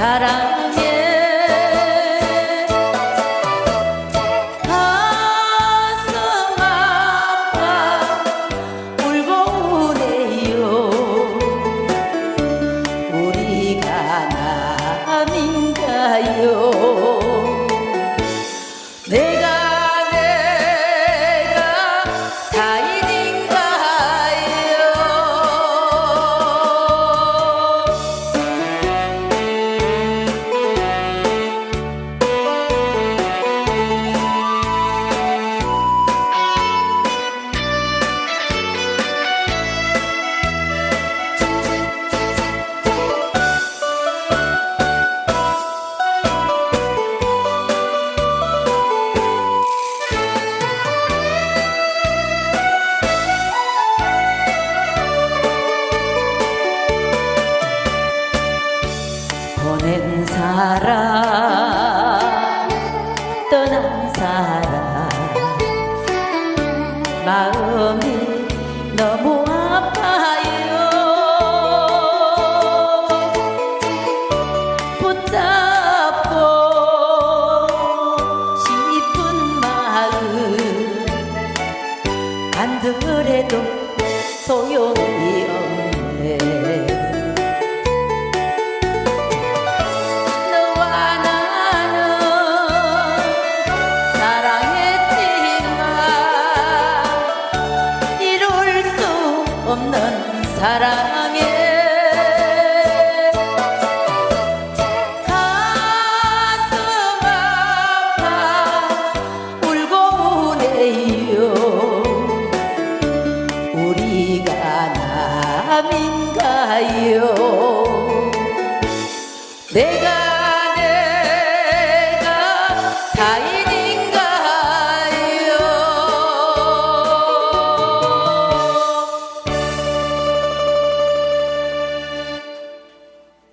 사랑에 가슴 아파 울고 우네요 우리가 남인가요? 내 보낸 사람 떠난 사람. 마음이 너무 아파요. 붙잡고 싶은 마음 간들해도 소용이 없네 남인가요? 내가